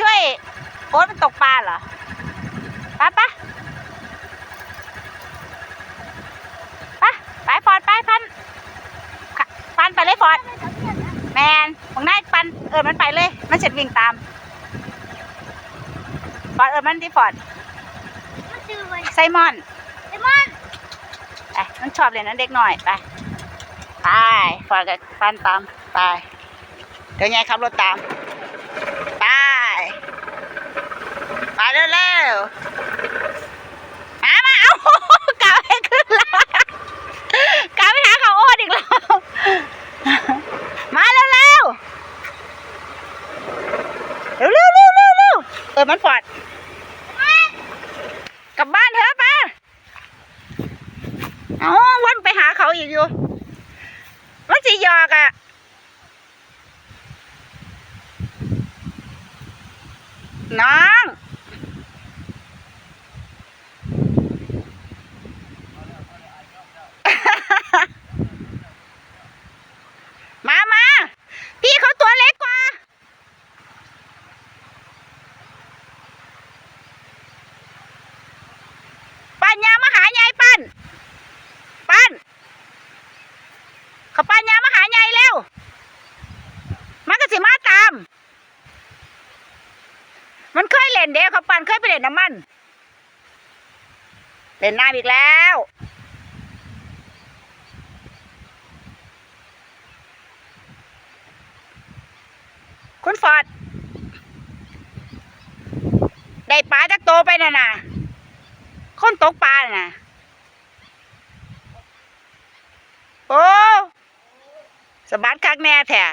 ช่วยโอ๊ตมันตกปลาเหรอไปปะไปไปฟอดไปพันค่ะพันไปเลยฟอดแมนของนายปันเออมันไปเลย มันเสร็จวิ่งตามฟอดเออมันที่ฟอดมันชื่อว่าไซมอนไอ้มันไปมันชอบเลยนะเด็กหน่อยไปไปฟอดกับปันตามไปเดี๋ยวยายขับรถตามไปไปเร็วๆ มามาเอากลับให้ขึ้นแล้วกลับไปหาเขาโอ๊ตอีกแล้ว มาเร็วๆเร็วเร็วเร็วเร็วเร็วเออมันฟอด กลับบ้านเถอะป้าเอาวันไปหาเขาอีกอยู่มันสิหยอกอะน้อง มามา พี่เขาตัวเล็กกว่า ปัญญามาหายายปั้น ปั้น เขาปัญญามาหายายเร็วมันก็สิมาตาม มันเคยเล่นเด้เขาปันเคยไปเล่นน้ำมัน เล่นน้ำอีกแล้วคุณฟอดได้ปลาจากโตไปน่ะนะคนตกปลาน่ะ โอ้ สะบัดคักแน่แท้